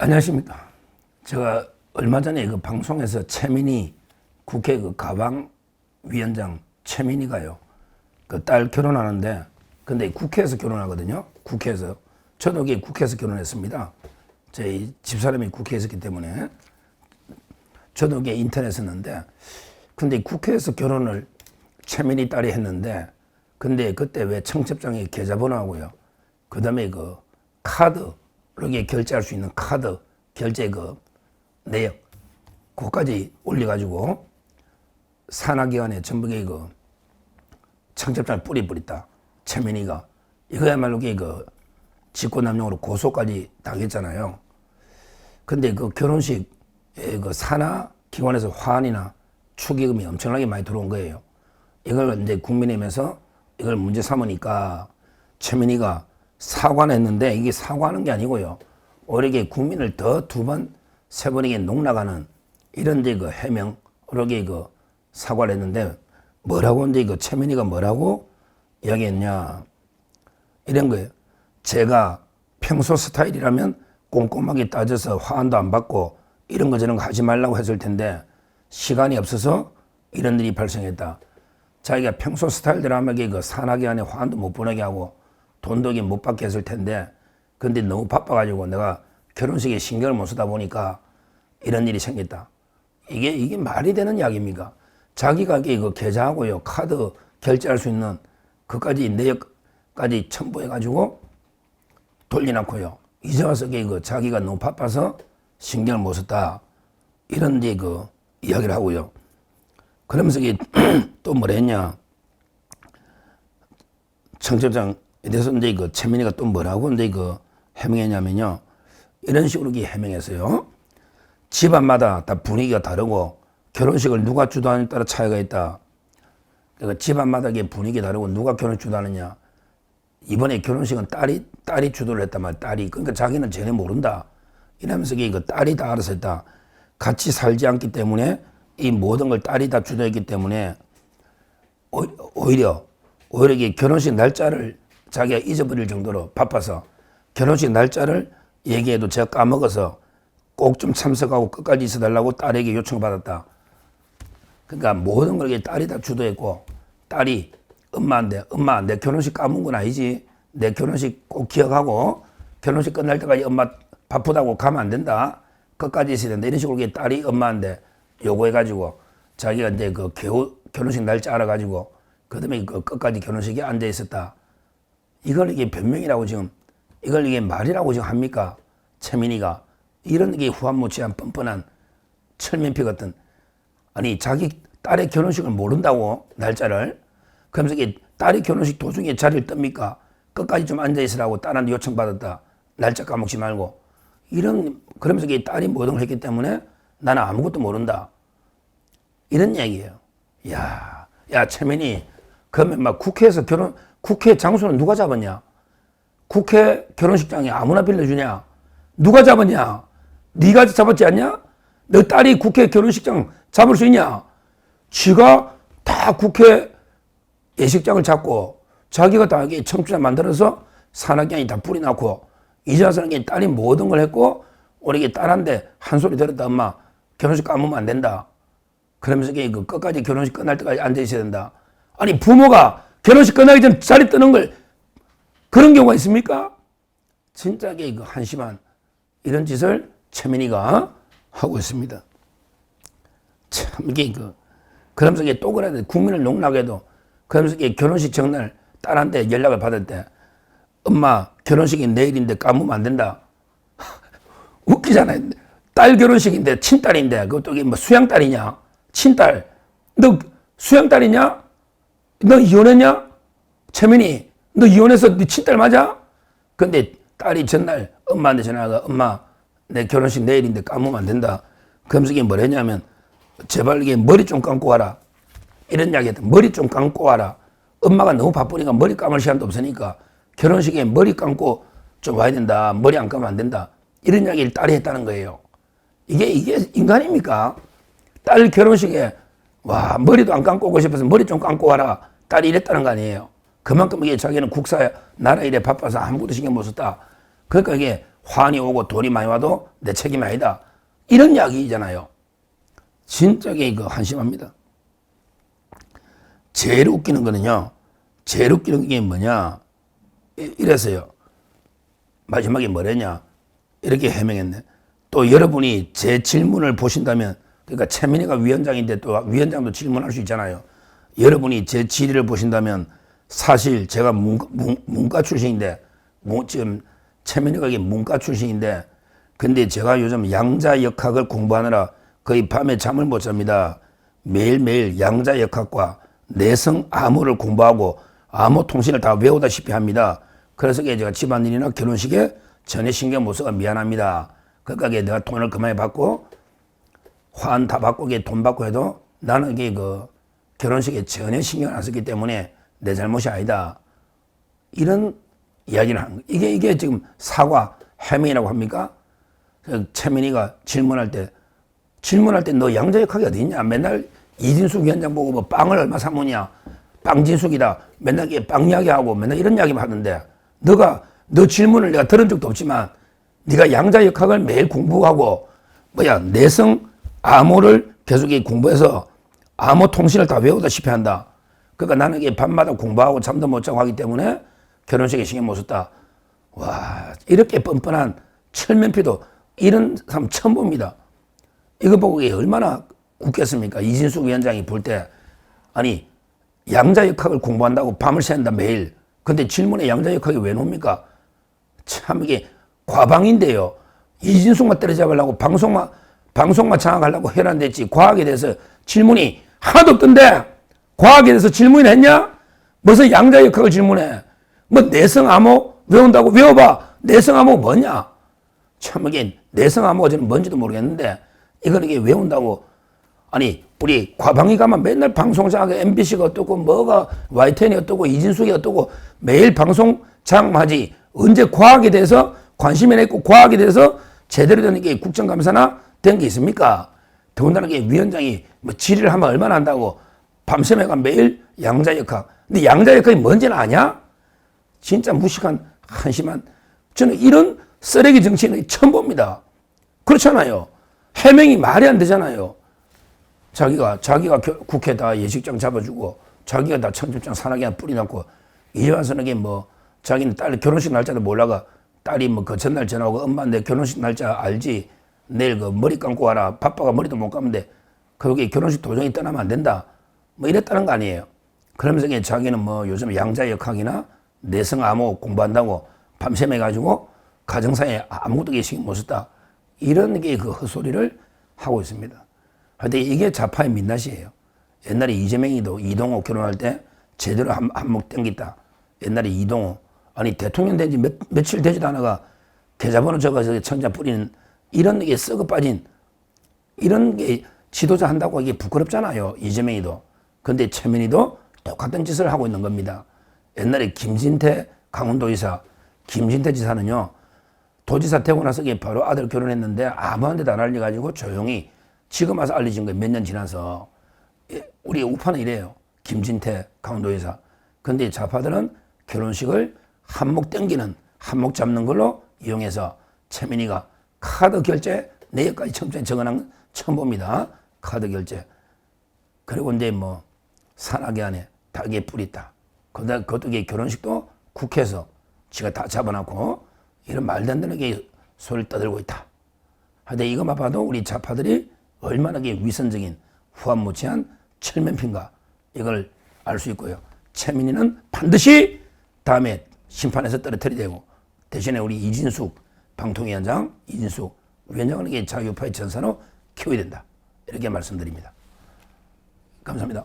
안녕하십니까. 제가 얼마 전에 그 방송에서 최민희 국회 그 가방 위원장 최민희가요. 그 딸 결혼하는데 근데 국회에서 결혼하거든요. 국회에서. 저도 여기 국회에서 결혼했습니다. 저희 집사람이 국회에 있었기 때문에 저도 여기 인터넷 했는데 근데 국회에서 결혼을 최민희 딸이 했는데 근데 그때 왜 청첩장에 계좌번호하고요. 그 다음에 그 카드, 여기에 결제할 수 있는 카드, 결제 그 내역, 그거까지 올려가지고 산하기관에 전북에 그 청첩장을 뿌리뿌렸다. 최민희가. 이거야말로 그 직권남용으로 고소까지 당했잖아요. 근데 그 결혼식에 그 산하 기관에서 화환이나 축의금이 엄청나게 많이 들어온 거예요. 이걸 이제 국민의힘에서 이걸 문제 삼으니까 최민희가 사과는 했는데 이게 사과하는 게 아니고요. 이게 국민을 더 두 번, 세 번에게 농락하는 이런 이제 그 해명, 이렇게 그 사과를 했는데 뭐라고 이제 그 최민희가 뭐라고 이야기했냐. 이런 거예요. 제가 평소 스타일이라면 꼼꼼하게 따져서 화환도 안 받고 이런 거 저런 거 하지 말라고 했을 텐데 시간이 없어서 이런 일이 발생했다. 자기가 평소 스타일대로 하면 그 산하기 안에 화환도 못 보내게 하고 돈도 이게 못 받게 했을 텐데 근데 너무 바빠가지고 내가 결혼식에 신경을 못 쓰다 보니까 이런 일이 생겼다. 이게 이게 말이 되는 이야기입니까? 자기가 그 계좌하고요 카드 결제할 수 있는 그까지 내역까지 첨부해가지고 돌려놓고요. 이제 와서 그 자기가 너무 바빠서 신경을 못 썼다. 이런 이제 그 이야기를 하고요. 그러면서 또 뭐라 했냐. 청첩장 에 대해서 이제 그 최민희가 또 뭐라고 이제 그 해명했냐면요. 이런 식으로 해명했어요. 집안마다 다 분위기가 다르고 결혼식을 누가 주도하느냐에 따라 차이가 있다. 그러니까 집안마다 이게 분위기 다르고 누가 결혼 주도하느냐. 이번에 결혼식은 딸이 딸이 주도를 했단 말이야. 딸이 그러니까 자기는 전혀 모른다. 이러면서 그 딸이 다 알아서 했다. 같이 살지 않기 때문에 이 모든 걸 딸이 다 주도했기 때문에 오- 오히려 오히려 결혼식 날짜를 자기가 잊어버릴 정도로 바빠서 결혼식 날짜를 얘기해도 제가 까먹어서 꼭 좀 참석하고 끝까지 있어달라고 딸에게 요청받았다. 그러니까 모든 걸 딸이 다 주도했고 딸이 엄마한테 엄마 내 결혼식 까먹은 건 아니지. 내 결혼식 꼭 기억하고 결혼식 끝날 때까지 엄마 바쁘다고 가면 안 된다. 끝까지 있어야 된다. 이런 식으로 딸이 엄마한테 요구해가지고 자기가 이제 그 결혼식 날짜 알아가지고 그다음에 그 끝까지 결혼식에 앉아 있었다 이걸 이게 변명이라고 지금 이걸 이게 말이라고 지금 합니까? 최민희가. 이런 게 후한무치한 뻔뻔한 철면피 같은. 아니 자기 딸의 결혼식을 모른다고 날짜를. 그러면서 이게 딸이 결혼식 도중에 자리를 뜹니까? 끝까지 좀 앉아 있으라고 딸한테 요청 받았다. 날짜 까먹지 말고. 이런 그러면서 이게 딸이 모든 걸 했기 때문에 나는 아무것도 모른다. 이런 얘기예요. 야, 야 최민희. 그러면 막 국회에서 결혼 국회 장소는 누가 잡았냐? 국회 결혼식장에 아무나 빌려주냐? 누가 잡았냐? 네가 잡았지 않냐? 너 딸이 국회 결혼식장 잡을 수 있냐? 지가 다 국회 예식장을 잡고 자기가 다 청춘을 만들어서 산악경이 다 뿌리 낳고 이자선에게 딸이 모든 걸 했고 우리 딸한테 한 소리 들었다 엄마. 결혼식 까먹으면 안 된다. 그러면서 그 끝까지 결혼식 끝날 때까지 앉아 있어야 된다. 아니 부모가 결혼식 끝나기 전 자리 뜨는 걸 그런 경우가 있습니까? 진짜 이게 그 한심한 이런 짓을 최민희가 하고 있습니다. 참 이게 그 그러면서 또 그래야 돼 국민을 농락해도 그러면서 결혼식 전날 딸한테 연락을 받을 때 엄마 결혼식이 내일인데 까먹으면 안 된다. 웃기잖아요. 딸 결혼식인데 친딸인데 그것도 이게 뭐 수양딸이냐 친딸 너 수양딸이냐 너 이혼했냐 최민희 너 이혼해서 네 친딸 맞아? 근데 딸이 전날 엄마한테 전화가 엄마 내 결혼식 내일인데 까먹으면 안 된다. 이게 뭘 했냐면 제발 이게 머리 좀 감고 와라. 이런 이야기 했다. 머리 좀 감고 와라. 엄마가 너무 바쁘니까 머리 감을 시간도 없으니까 결혼식에 머리 감고 좀 와야 된다. 머리 안 감으면 안 된다. 이런 이야기를 딸이 했다는 거예요. 이게, 이게 인간입니까? 딸 결혼식에 와, 머리도 안 감고 오고 싶어서 머리 좀 감고 와라. 딸이 이랬다는 거 아니에요. 그만큼 이게 자기는 국사, 나라 일에 바빠서 아무것도 신경 못 썼다. 그러니까 이게 환이 오고 돈이 많이 와도 내 책임이 아니다. 이런 이야기잖아요. 진짜 그 한심합니다. 제일 웃기는 거는요. 제일 웃기는 게 뭐냐. 이- 이래서요. 마지막에 뭐랬냐. 이렇게 해명했네. 또 여러분이 제 질문을 보신다면 그러니까 최민희가 위원장인데 또 위원장도 질문할 수 있잖아요. 여러분이 제 질의를 보신다면 사실 제가 문과, 문, 문과 출신인데 뭐 지금 최민희가 문과 출신인데 근데 제가 요즘 양자 역학을 공부하느라 거의 밤에 잠을 못 잡니다. 매일매일 양자 역학과 내성 암호를 공부하고 암호 통신을 다 외우다시피 합니다. 그래서 제가 집안일이나 결혼식에 전혀 신경 못 써가 미안합니다. 그러니까 내가 돈을 그만히 받고 화한 다 받고 돈 받고 해도 나는 이게 그 결혼식에 전혀 신경 안 썼기 때문에 내 잘못이 아니다. 이런 이야기를 하는 거예요. 이게, 이게 지금 사과, 해명이라고 합니까? 그 최민희가 질문할 때, 질문할 때 너 양자역학이 어디 있냐? 맨날 이진숙 위원장 보고 뭐 빵을 얼마 사먹냐? 빵진숙이다. 맨날 빵 이야기하고 맨날 이런 이야기만 하는데, 너가, 너 질문을 내가 들은 적도 없지만, 네가 양자역학을 매일 공부하고, 뭐야, 내성 암호를 계속 이 공부해서 암호 통신을 다 외우다시피 한다. 그러니까 나는 이게 밤마다 공부하고 잠도 못 자고 하기 때문에 결혼식에 신경 못 썼다. 와, 이렇게 뻔뻔한 철면피도 이런 사람 처음 봅니다. 이거 보고 얼마나 웃겠습니까? 이진숙 위원장이 볼 때, 아니, 양자역학을 공부한다고 밤을 샌다, 매일. 근데 질문에 양자역학이 왜 놉니까? 참 이게 과방인데요. 이진숙만 때려잡으려고 방송만, 방송만 장악하려고 해란됐지. 과학에 대해서 질문이 하나도 없던데, 과학에 대해서 질문을 했냐? 무슨 양자 역학을 질문해? 뭐 내성 암호 외운다고 외워봐. 내성 암호 뭐냐? 참 이게 내성 암호가 저는 뭔지도 모르겠는데 이걸 이게 외운다고 아니 우리 과방위 가면 맨날 방송장하게 MBC가 어떻고 뭐가 YTN이 어떻고 이진숙이 어떻고 매일 방송 장 하지 언제 과학에 대해서 관심이 있고 과학에 대해서 제대로 된 게 국정감사나 된 게 있습니까? 더군다나 위원장이 뭐 질의를 하면 얼마나 한다고 밤새매가 매일 양자역학 근데 양자역학이 뭔지는 아냐? 진짜 무식한 한심한 저는 이런 쓰레기 정치인을 처음 봅니다. 그렇잖아요. 해명이 말이 안 되잖아요. 자기가 자기가 겨- 국회에다 예식장 잡아주고 자기가 다 청첩장 산악에 뿌리놓고 이게 뭐 자기는 딸 결혼식 날짜도 몰라가 딸이 뭐 그 전날 전화오고 엄마 내 결혼식 날짜 알지 내일 그 머리 감고 와라 바빠가 머리도 못 감는데 거기 결혼식 도중에 떠나면 안 된다 뭐 이랬다는 거 아니에요. 그러면서 자기는 뭐 요즘 양자역학이나 내성암호 공부한다고 밤샘해 가지고 가정사에 아무것도 신경 못 썼다. 이런 게 그 헛소리를 하고 있습니다. 하여튼 이게 좌파의 민낯이에요. 옛날에 이재명이도 이동호 결혼할 때 제대로 한, 한몫 땡겼다. 옛날에 이동호. 아니, 대통령 된 지 며칠 되지도 않아가 계좌번호 적어서 천자 뿌리는 이런 게 썩어 빠진 이런 게 지도자 한다고 이게 부끄럽잖아요. 이재명이도. 근데 최민희도 똑같은 짓을 하고 있는 겁니다. 옛날에 김진태 강원도지사, 김진태 지사는요, 도지사 되고 나서 이게 바로 아들 결혼했는데 아무한테도 안 알려가지고 조용히 지금 와서 알려진 거예요. 몇 년 지나서. 예, 우리 우파는 이래요. 김진태 강원도지사. 근데 좌파들은 결혼식을 한몫 땡기는, 한몫 잡는 걸로 이용해서 최민희가 카드 결제 내역까지 처음에 적어놓은 건 처음 봅니다. 카드 결제. 그리고 이제 뭐 산악회 안에 달게 뿌리 있다. 그다 이게 결혼식도 국회에서 지가 다 잡아놓고 이런 말도 안 되는 게 소리를 떠들고 있다. 하여튼 이것만 봐도 우리 좌파들이 얼마나 게 위선적인 후한무치한 철면피인가 이걸 알 수 있고요. 최민희는 반드시 다음에 심판에서 떨어뜨려야 되고 대신에 우리 이진숙 방통위원장 이진숙 위원장은 이게 자유파의 전사로 키워야 된다. 이렇게 말씀드립니다. 감사합니다.